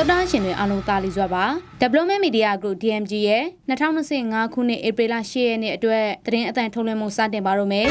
တော်တာရှင်တွေအားလုံးတာလီစွာပါ Development Media Group DMG ရဲ့2025ခုနှစ်ဧပြီလ10ရက်နေ့အတွက်သတင်းအတန်ထုတ်လွှင့်မှုစတင်ပါတော့မယ်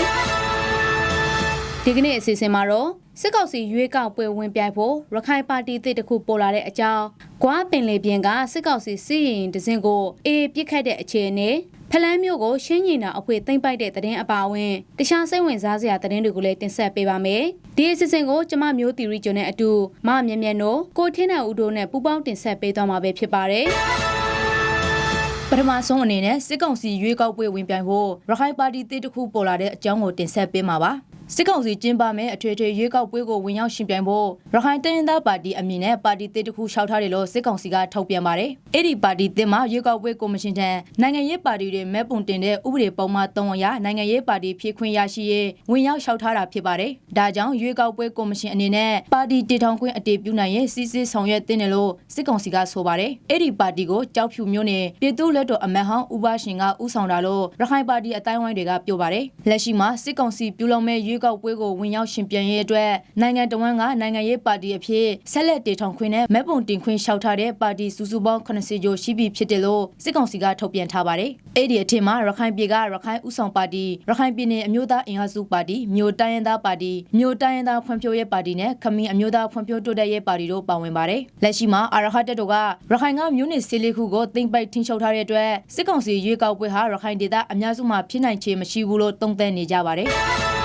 ဒီကနေ့အစီအစဉ်မှာတော့စစ်ကောင်စီရွေးကောက်ပွဲဝင်ပြိုင်ဖို့ရခိုင်ပါတီအသစ်တစ်ခုပေါ်လာတဲ့အကြောင်း၊ကွာပင်လေပြင်ကစစ်ကောင်စီစီရင်တစင်ကိုအေးပြစ်ခတ်တဲ့အခြေအနေ ဖလန်းမျိုးကိုရှင်းညင်တာအဖွေသိမ့်ပိုက်တဲ့သတင်းအပါအဝင်တခြားစိတ်ဝင်စားစရာသတင်းတွေကိုလည်းတင်ဆက်ပေးပါမယ်။ဒီအစီအစဉ်ကိုကျမမျိုးတီရီကျွန်းနဲ့အတူမမြင်မြတ်တို့ကိုထင်းတဲ့ဦးတို့နဲ့ပူးပေါင်းတင်ဆက်ပေးသွားမှာပဲဖြစ်ပါတယ်။ပထမဆုံးအနေနဲ့စစ်ကောင်စီရွေးကောက်ပွဲဝင်ပြိုင်ဖို့ရခိုင်ပါတီတစ်တစ်ခုပေါ်လာတဲ့အကြောင်းကိုတင်ဆက်ပေးမှာပါ စစ်ကောင်စီကျင်းပမဲ့အထွေထွေရွေးကောက်ပွဲကိုဝင်ရောက်ရှင်ပြိုင်ဖို့ရခိုင်တိုင်းရင်းသားပါတီအမည်နဲ့ပါတီတစ်တစ်ခုရှောက်ထားတယ်လို့စစ်ကောင်စီကထုတ်ပြန်ပါတယ်။အဲ့ဒီပါတီတစ်မှာရွေးကောက်ပွဲကော်မရှင်ထံနိုင်ငံရေးပါတီတွေမဲပုံတင်တဲ့ဥပဒေပုံမှန်၃အရနိုင်ငံရေးပါတီဖြည့်ခွင့်ရရှိရေးဝင်ရောက်ရှောက်ထားတာဖြစ်ပါတယ်။ဒါကြောင့်ရွေးကောက်ပွဲကော်မရှင်အနေနဲ့ပါတီတည်ထောင်ခွင့်အတည်ပြုနိုင်ရေးစစ်စစ်ဆောင်ရွက်တင်တယ်လို့စစ်ကောင်စီကဆိုပါတယ်။အဲ့ဒီပါတီကိုကြောက်ဖြူမျိုးနဲ့ပြည်သူ့လက်တော်အမတ်ဟောင်းဦးပါရှင်ကဥဆောင်တာလို့ရခိုင်ပါတီအတိုင်းဝိုင်းတွေကပြောပါတယ်။လက်ရှိမှာစစ်ကောင်စီပြုလုပ်မဲ့ရွေးကောက်ပွဲကိုဝင်ရောက်ရှင်ပြန်ရေးအတွက်နိုင်ငံတော်ဝန်ကနိုင်ငံရေးပါတီအဖြစ်ဆက်လက်တည်ထောင်ခွင့်နဲ့မဲပုံတင်ခွင့်လျှောက်ထားတဲ့ပါတီစုစုပေါင်း80ကျော်ရှိပြီဖြစ်တယ်လို့စစ်ကောင်စီကထုတ်ပြန်ထားပါတယ်။အဲ့ဒီအထက်မှာရခိုင်ပြည်ကရခိုင်ဥဆောင်ပါတီရခိုင်ပြည်နယ်အမျိုးသားအင်အားစုပါတီမြို့တိုင်းရင်းသားပါတီမြို့တိုင်းရင်းသားဖွံ့ဖြိုးရေးပါတီနဲ့ခမင်းအမျိုးသားဖွံ့ဖြိုးတိုးတက်ရေးပါတီတို့ပါဝင်ပါတယ်။လက်ရှိမှာအာရဟတ်တက်တို့ကရခိုင်ကမြို့နယ်စီလေးခုကိုတင်ပိုက်ထင်းချုပ်ထားတဲ့အတွက်စစ်ကောင်စီရွေးကောက်ပွဲဟာရခိုင်ဒေသအများစုမှာဖြစ်နိုင်ခြေမရှိဘူးလို့တုံ့ပြန်နေကြပါတယ်။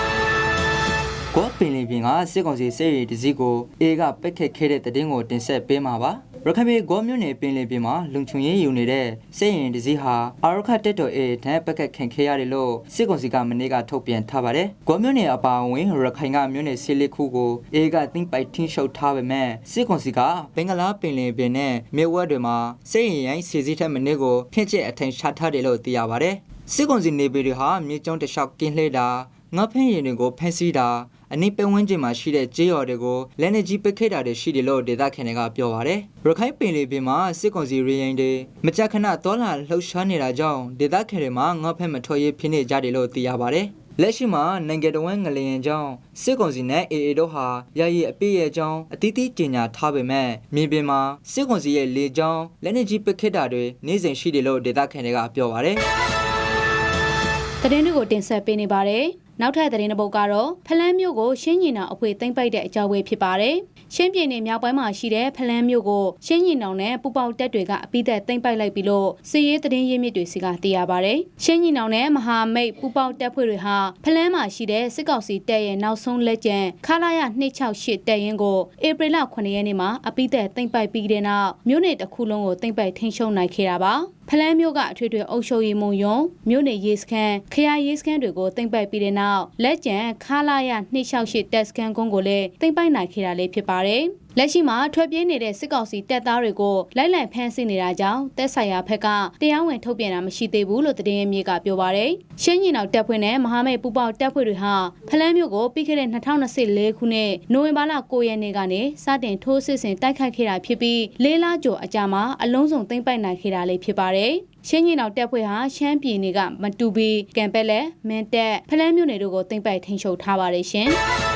ကောပင်လင်ပြင်ကစစ်ကောင်စီစစ်ရေးတစည်းကိုအေကပက်ခက်ခဲ့တဲ့တည်င်းကိုတင်ဆက်ပေးမှာပါရခိုင်ပြည်ဂေါမြို့နယ်ပင်လင်ပြင်မှာလုံချုံရေးယူနေတဲ့စစ်ရင်တစည်းဟာအာရခတက်တော်အေတန်းပက်ခက်ခံခဲ့ရတယ်လို့စစ်ကောင်စီကမနေ့ကထုတ်ပြန်ထားပါတယ်ဂေါမြို့နယ်အပါအဝင်ရခိုင်ကမြို့နယ်ဆေးလေးခုကိုအေကတင်းပိုက်ထင်းရှုပ်ထားပေမဲ့စစ်ကောင်စီကဘင်္ဂလားပင်လင်ပြင်နဲ့မြေဝက်တွေမှာစစ်ရင်ရိုင်းစီစီထက်မနစ်ကိုဖျက်ချက်အထိုင်ချထားတယ်လို့သိရပါတယ်စစ်ကောင်စီနေပြည်တော်ဟာမြေကျုံတလျှောက်ကင်းလှဲတာငါဖင်းရင်တွေကိုဖမ်းဆီးတာ အနိပဝန်းကျင်မှာရှိတဲ့ကြေးရော်တွေကိုလက်နေကြီးပစ်ခိတာတွေရှိတယ်လို့ဒေသခံတွေကပြောပါတယ်။ရခိုင်ပင်လယ်ပြင်မှာစစ်ကောင်စီရေရင်တွေမကြခဏတော်လာလှုပ်ရှားနေတာကြောင့်ဒေသခံတွေမှာငါဖက်မထွက်ရေးဖြစ်နေကြတယ်လို့သိရပါတယ်။လက်ရှိမှာနိုင်ငံတော်ဝန်ငလျင်ကြောင့်စစ်ကောင်စီနဲ့ AA တို့ဟာရရည်အပြည့်ရဲ့အကြောင်းအတိအသီးကြေညာထားပေမဲ့မြေပြင်မှာစစ်ကောင်စီရဲ့လေကြောင်းလက်နေကြီးပစ်ခိတာတွေနေ့စဉ်ရှိတယ်လို့ဒေသခံတွေကပြောပါတယ်။သတင်းတွေကိုတင်ဆက်ပေးနေပါတယ်။ နောက်ထပ်သတင်းတစ်ပုဒ်ကတော့ဖလန်းမြို့ကိုရှင်းညင်အောင်အဖွေသိမ့်ပိုက်တဲ့အကြောင်းပဲဖြစ်ပါတယ်။ရှင်းပြည်နယ်မြောက်ပိုင်းမှာရှိတဲ့ဖလန်းမြို့ကိုရှင်းညင်အောင်နဲ့ပူပေါတက်တွေကအပိသက်သိမ့်ပိုက်လိုက်ပြီးလို့စီရေးသတင်းရင်းမြစ်တွေစီကသိရပါတယ်။ရှင်းညင်အောင်နဲ့မဟာမိတ်ပူပေါတက်ဖွဲ့တွေဟာဖလန်းမှာရှိတဲ့စစ်ကောင်စီတပ်ရဲ့နောက်ဆုံးလက်ကျန်ခလာရ268တပ်ရင်းကိုဧပြီလ9ရက်နေ့မှာအပိသက်သိမ့်ပိုက်ပြီးတဲ့နောက်မြို့နယ်တစ်ခုလုံးကိုသိမ့်ပိုက်ထိန်းချုပ်နိုင်ခဲ့တာပါ။ဖလန်းမျိုးကအထွေထွေအုပ်ချုပ်ရေးမှူးယုံမြို့နယ်ရေးစခန်းခရိုင်ရေးစခန်းတွေကိုတင်ပိုက်ပြီးတဲ့နောက်လက်ကျန်ခလာရ268တက်စကန်ကုန်းကိုလည်းတင်ပိုက်နိုင်ခဲ့တာလေးဖြစ်ပါတယ်။ လက်ရှိမှာထွက်ပြေးနေတဲ့စစ်ကောင်စီတပ်သားတွေကိုလိုက်လံဖမ်းဆီးနေတာကြောင့်တက်ဆိုင်ရာဘက်ကတရားဝင်ထုတ်ပြန်တာမရှိသေးဘူးလို့သတင်းရင်းမြစ်ကပြောပါရယ်။ရှင်းညီနောက်တပ်ဖွဲ့နဲ့မဟာမိတ်ပူပေါတပ်ဖွဲ့တွေဟာဖလန်းမျိုးကိုပြီးခဲ့တဲ့2024ခုနှစ်နိုဝင်ဘာလ9ရက်နေ့ကနေစတင်ထိုးစစ်ဆင်တိုက်ခိုက်ခဲ့တာဖြစ်ပြီးလေးလကျော်အကြာမှာအလုံးစုံသိမ်းပိုက်နိုင်ခဲ့တာလေးဖြစ်ပါတယ်။ရှင်းကြီးနောက်တပ်ဖွဲ့ဟာရှမ်းပြည်နယ်ကမတူပီကံပက်လက်မင်းတက်ဖလန်းမြို့နယ်တို့ကိုသိမ်းပိုက်ထိန်းချုပ်ထားပါတယ်ရှင်။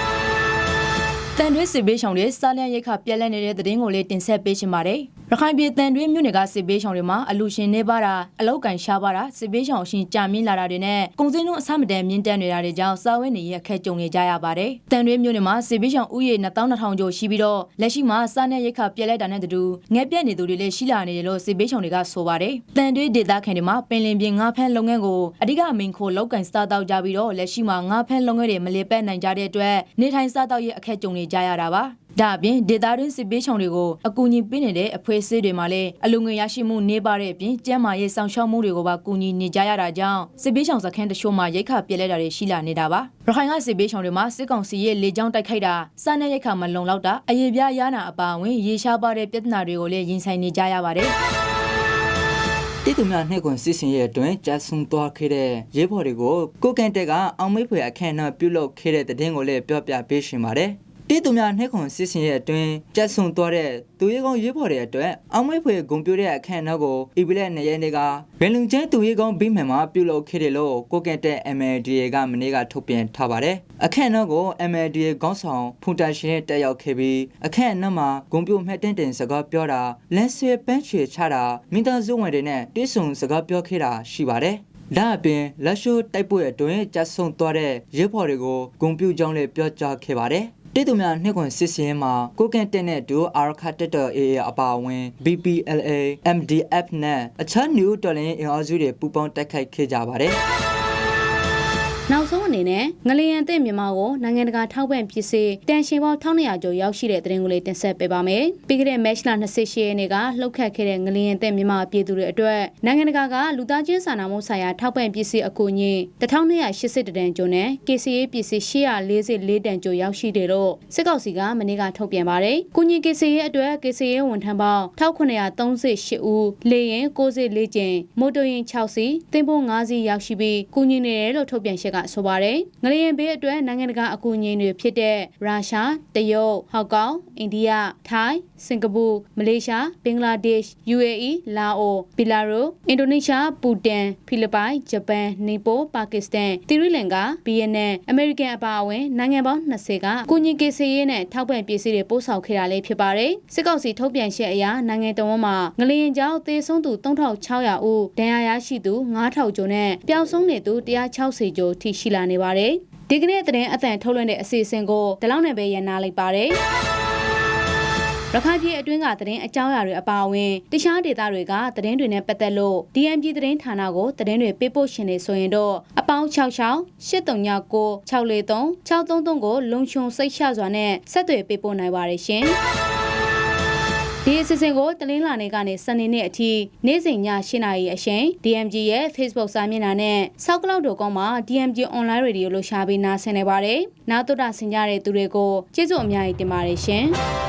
တန်တွဲစစ်ဘေးရှောင်တွေစားလျက်ရိတ်ခပြက်လက်နေတဲ့သတင်းကိုလေးတင်ဆက်ပေးချင်ပါတယ်။ရခိုင်ပြည်တန်တွဲမြို့နယ်ကစစ်ဘေးရှောင်တွေမှာအလူရှင်နေပါတာအလောက်ကန်ရှားပါတာစစ်ဘေးရှောင်ရှင်ကြာမြင့်လာတာတွေနဲ့ကုန်စည်နှုန်းအဆမတန်မြင့်တက်နေတာတွေကြောင့်စားဝတ်နေရအခက်ကြုံနေကြရပါတယ်။တန်တွဲမြို့နယ်မှာစစ်ဘေးရှောင်ဥယေ2200ကျော်ရှိပြီးတော့လက်ရှိမှာစားနဲ့ရိတ်ခပြက်လက်တာနဲ့တူငဲပြက်နေသူတွေလည်းရှိလာနေတယ်လို့စစ်ဘေးရှောင်တွေကဆိုပါတယ်။တန်တွဲဒေသခံတွေမှာပင်လင်ပြင်ငါးဖမ်းလုပ်ငန်းကိုအဓိကမိန်ခိုလောက်ကန်စားတောက်ကြပြီးတော့လက်ရှိမှာငါးဖမ်းလုပ်ငန်းတွေမလည်ပတ်နိုင်ကြတဲ့အတွက်နေထိုင်စားတောက်ရဲ့အခက်ကြုံနေကြရတာပါ။ဒါအပြင်ဒေတာတွင်းစစ်ပေးချောင်တွေကိုအကူအညီပေးနေတဲ့အဖွဲ့အစည်းတွေမှာလည်းအလူငွေရရှိမှုနေပါတဲ့အပြင်ကျန်းမာရေးစောင့်ရှောက်မှုတွေကိုပါကူညီနေကြရတာကြောင့်စစ်ပေးချောင်စခန်းတချို့မှာရိတ်ခပြက်လဲတာတွေရှိလာနေတာပါရခိုင်ကစစ်ပေးချောင်တွေမှာစစ်ကောင်စီရဲ့လေကြောင်းတိုက်ခိုက်တာစားနပ်ရိတ်ခမလုံလောက်တာအရေးပြားရနာအပါအဝင်ရေရှားပါတဲ့ပြဿနာတွေကိုလည်းရင်ဆိုင်နေကြရပါတယ်တိတူမြနှစ်ကွန်စစ်စင်ရဲ့အတွင်းဂျာဆွန်သွားခဲ့တဲ့ရဲဘော်တွေကိုကိုကန်တက်ကအောင်မိတ်ဖွယ်အခမ်းအနားပြုလုပ်ခဲ့တဲ့တဲ့တင်ကိုလည်းပြောပြပေးရှင်ပါတယ် တိတူများနှိခွန်စစ်စင်ရဲ့အတွင်းကြက်ဆုံသွားတဲ့သူရဲကောင်းရေးပေါ်တဲ့အတွက်အောင်မွေးဖွေဂုံပြိုတဲ့အခန့်အနောက်ကိုအီပီလက်နေရဲနေကဘယ်လုံကျဲသူရဲကောင်းဘိမှန်မှာပြုလုပ်ခဲ့တယ်လို့ကိုကက်တဲ့ MLDA ကမနေ့ကထုတ်ပြန်ထားပါတယ်အခန့်အနောက်ကို MLDA ခေါင်းဆောင်ဖုန်တာရှင်နဲ့တက်ရောက်ခဲ့ပြီးအခန့်အနောက်မှာဂုံပြိုမှတ်တင်တင်စကားပြောတာလက်ဆွဲပန်းချွေချတာမင်းသားစုဝင်တွေနဲ့တိဆုံစကားပြောခဲ့တာရှိပါတယ်ဒါအပြင်လက်ရှိုးတိုက်ပွဲအတွင်းကြဆုံသွားတဲ့ရဲဖော်တွေကိုဂုံပြူကြောင်းလည်းပြောကြားခဲ့ပါတယ်။ တိတူများနှစ်ခွန်စစ်စင်းမှာကိုကန်တက်တဲ့ဒူအာရခတက်တော် AA အပါအဝင် BPLA MDF နဲ့အခြား new တော်လင်းအင်အားစုတွေပူးပေါင်းတိုက်ခိုက်ခဲ့ကြပါတယ်။ နောက်ဆုံးအနေနဲ့ငလျင်အသင့်မြန်မာကိုနိုင်ငံတကာထောက်ပံ့ပစ္စည်းတန်ရှင်ပေါင်း1200ကျော်ရောက်ရှိတဲ့တဲ့ရင်ကိုလေးတင်ဆက်ပေးပါမယ်။ပြီးခဲ့တဲ့ match လ28ရက်နေ့ကလှုပ်ခတ်ခဲ့တဲ့ငလျင်အသင့်မြန်မာပြည်သူတွေအတွက်နိုင်ငံတကာကလူသားချင်းစာနာမှုဆိုင်ရာထောက်ပံ့ပစ္စည်းအကူအညီ1280တန်ကျော်နဲ့ KCA ပစ္စည်း844တန်ကျော်ရောက်ရှိတယ်လို့စစ်ကောင်စီကမနေ့ကထုတ်ပြန်ပါတယ်။ကုညီ KCA အတွက် KCA ဝန်ထမ်းပေါင်း1938ဦးလေရင်94ကျင်မိုတိုရင်6စီးသင်္ဘော5စီးရောက်ရှိပြီးကုညီနေတယ်လို့ထုတ်ပြန်ချက်ကဆိုပါတယ်။ငလျင်ဘေးအတွက်နိုင်ငံတကာအကူအညီတွေဖြစ်တဲ့ရုရှား၊တရုတ်၊ဟောင်ကောင်၊ အိန္ဒိယ၊ထိုင်း၊စင်ကာပူ၊မလေးရှား၊ဘင်္ဂလားဒေ့ရှ်၊ UAE ၊လာအို၊ဘီလာရုစ်၊အင်ဒိုနီးရှား၊ပူတင်၊ဖိလစ်ပိုင်၊ဂျပန်၊နီပို၊ပါကစ္စတန်၊သီရိလင်္ကာ၊ဗီယက်နမ်၊အမေရိကန်အပါအဝင်နိုင်ငံပေါင်း20ကကုညီကေစီရေးနဲ့ထောက်ပံ့ပစ္စည်းတွေပို့ဆောင်ခဲ့တာလည်းဖြစ်ပါတယ်။စစ်ကောင်စီထုတ်ပြန်ချက်အရနိုင်ငံတော်ဝန်မှာငလျင်ကြောင့်သေဆုံးသူ3600ဦး၊ဒဏ်ရာရရှိသူ9000ကျော်နဲ့ပျောက်ဆုံးနေသူ160ကျော်ထိရှိလာနေပါတယ်။ဒီကနေ့သတင်းအသံထုတ်လွှင့်တဲ့အစီအစဉ်ကိုဒီလောက်နဲ့ပဲရန်နာလိုက်ပါတယ်။ ရခိုင်ပြည်အတွင်းကသတင်းအကြောင်းအရာတွေအပါအဝင်တခြားဒေသတွေကသတင်းတွေနဲ့ပတ်သက်လို့ DMG သတင်းဌာနကိုသတင်းတွေပေးပို့ရှင်နေဆိုရင်တော့အပေါင်း66 8396 643 633ကိုလုံခြုံစိတ်ချစွာနဲ့ဆက်သွယ်ပေးပို့နိုင်ပါတယ်ရှင်။ဒီအစီအစဉ်ကိုတလင်းလာနေကနေစနေနေ့အထိနေ့စဉ်ည8:00နာရီအချိန် DMG ရဲ့ Facebook စာမျက်နှာနဲ့ SoundCloud.com မှာ DMG Online Radio လို့ရှာပြီးနားဆင်နေပါတယ်။နောက်တော့ဆင်ကြတဲ့သူတွေကိုကျေးဇူးအများကြီးတင်ပါတယ်ရှင်။